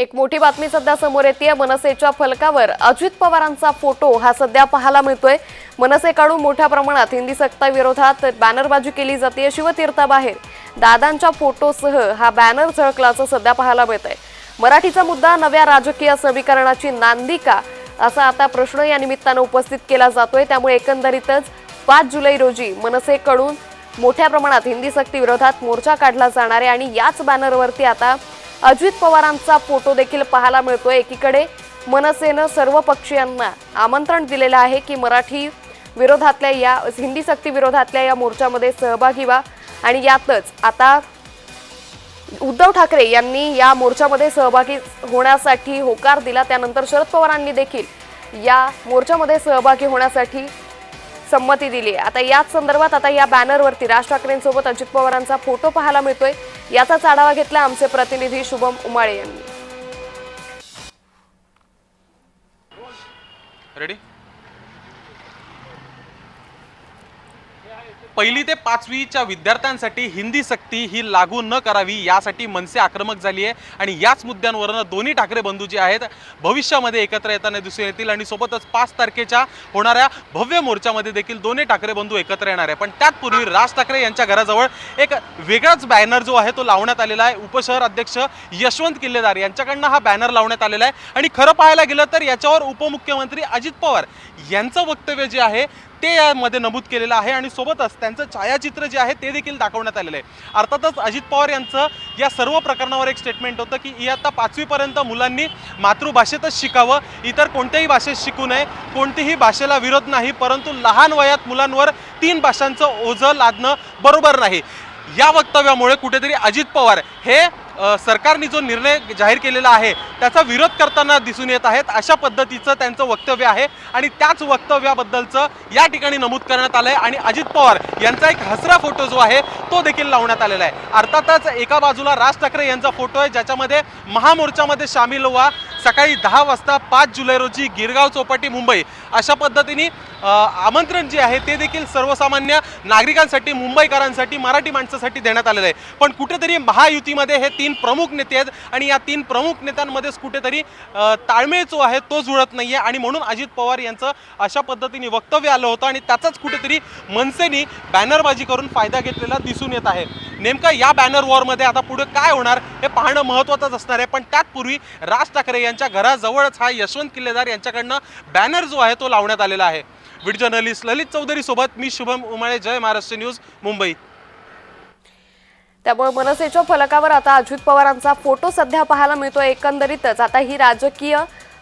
एक मोठी बातमी सध्या समोर येते मनसेच्या फलकावर अजित पवारांचा फोटो हा सध्या पाहायला मिळतोय. मनसेकडून मोठ्या प्रमाणात हिंदी सत्ता विरोधात बॅनरबाजी केली जाते शिवतीर्थाबाहेर दादांच्या फोटोसह हा बॅनर झळकल्याचं सध्या पाहायला मिळतंय. मराठीचा मुद्दा नव्या राजकीय समीकरणाची नांदी का? असा आता प्रश्न या निमित्तानं उपस्थित केला जातोय. त्यामुळे एकंदरीतच पाच जुलै रोजी मनसेकडून मोठ्या प्रमाणात हिंदी सक्ती विरोधात मोर्चा काढला जाणार आहे आणि याच बॅनरवरती आता अजित पवारांचा फोटो देखील पाहायला मिळतोय. एकीकडे मनसेनं सर्व पक्षीयांना आमंत्रण दिलेलं आहे की मराठी विरोधातल्या या हिंदी सक्ती विरोधातल्या या मोर्चामध्ये सहभागी व्हा. आणि यातच आता उद्धव ठाकरे यांनी या मोर्चामध्ये सहभागी होण्यासाठी होकार दिला. त्यानंतर शरद पवारांनी देखील या मोर्चामध्ये सहभागी होण्यासाठी संमती दिली. आता याच संदर्भात आता या बॅनरवरती राज ठाकरेंसोबत अजित पवारांचा फोटो पाहायला मिळतोय. याचाच आढावा घेतला आमचे प्रतिनिधी शुभम उमाळे यांनी. रेडी पहिली ते पाचवीच्या विद्यार्थ्यांसाठी हिंदी सक्ती ही लागू न करावी यासाठी मनसे आक्रमक झाली आहे. आणि याच मुद्द्यांवरनं दोन्ही ठाकरे बंधू जे आहेत भविष्यामध्ये एकत्र येताना दिसून येतील आणि सोबतच पाच तारखेच्या होणाऱ्या भव्य मोर्चामध्ये देखील दोन्ही ठाकरे बंधू एकत्र येणार आहे. पण त्याचपूर्वी राज ठाकरे यांच्या घराजवळ एक वेगळाच बॅनर जो आहे तो लावण्यात आलेला आहे. उपशहर अध्यक्ष यशवंत किल्लेदार यांच्याकडनं हा बॅनर लावण्यात आलेला आहे. आणि खरं पाहायला गेलं तर याच्यावर उपमुख्यमंत्री अजित पवार यांचं वक्तव्य जे आहे ते यामध्ये नमूद केलेलं आहे आणि सोबतच त्यांचं छायाचित्र जे आहे ते देखील दाखवण्यात आलेलं आहे. अर्थातच अजित पवार यांचं या सर्व प्रकरणावर एक स्टेटमेंट होतं की इयत्ता पाचवीपर्यंत मुलांनी मातृभाषेतच शिकावं इतर कोणत्याही भाषेत शिकू नये कोणतीही भाषेला विरोध नाही परंतु लहान वयात मुलांवर तीन भाषांचं ओझं लादणं बरोबर नाही. या वक्तव्यामुळे कुठेतरी अजित पवार हे सरकारने जो निर्णय जाहीर केलेला आहे त्याचा विरोध करताना दिसून येत आहेत. अशा पद्धतीचं त्यांचं वक्तव्य आहे आणि त्याच वक्तव्याबद्दलचं या ठिकाणी नमूद करण्यात आलं आहे आणि अजित पवार यांचा एक हसरा फोटो जो आहे तो देखील लावण्यात आलेला आहे. अर्थातच एका बाजूला राज ठाकरे यांचा फोटो आहे ज्याच्यामध्ये महामोर्चामध्ये सामील व्हा सकाळी दहा वाजता पाच जुलै रोजी गिरगाव चौपाटी मुंबई. अशा पद्धतीने आमंत्रण जे आहे ते देखील सर्वसामान्य नागरिकांसाठी मुंबईकरांसाठी मराठी माणसासाठी देण्यात आलेलं आहे. पण कुठेतरी महायुतीमध्ये हे तीन प्रमुख नेते आहेत आणि या तीन प्रमुख नेत्यांमध्येच कुठेतरी ताळमेळ जो आहे तो जुळत नाही आहे आणि म्हणून अजित पवार यांचं अशा पद्धतीने वक्तव्य आलं होतं आणि त्याचाच कुठेतरी मनसेनी बॅनरबाजी करून फायदा घेतलेला दिसून येत आहे. नेमकं या बॅनर वॉरमध्ये आता पुढे काय होणार हे पाहणं महत्त्वाचंच असणार आहे. पण त्याचपूर्वी राज ठाकरे यांच्या घराजवळच हा यशवंत किल्लेदार यांच्याकडनं बॅनर जो आहे तो लावण्यात आलेला आहे. विड जर्नलिस्ट ललित चौधरीसोबत मी शुभम उमाळे जय महाराष्ट्र न्यूज मुंबई. त्यामुळे मनसेच्या फलकावर आता अजित पवारांचा फोटो सध्या पाहायला मिळतो एकंदरीतच. आता ही राजकीय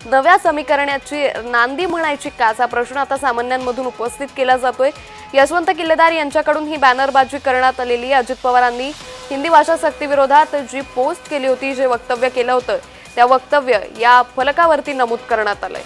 नव्या समीकरणाची नांदी म्हणायची का? असा प्रश्न आता सामान्यांमधून उपस्थित केला जातोय. यशवंत किल्लेदार यांच्याकडून ही बॅनरबाजी करण्यात आलेली आहे अजित पवारांनी हिंदी भाषा सक्तीविरोधात जी पोस्ट केली होती जे वक्तव्य केलं होतं त्या वक्तव्य या फलकावरती नमूद करण्यात आलंय.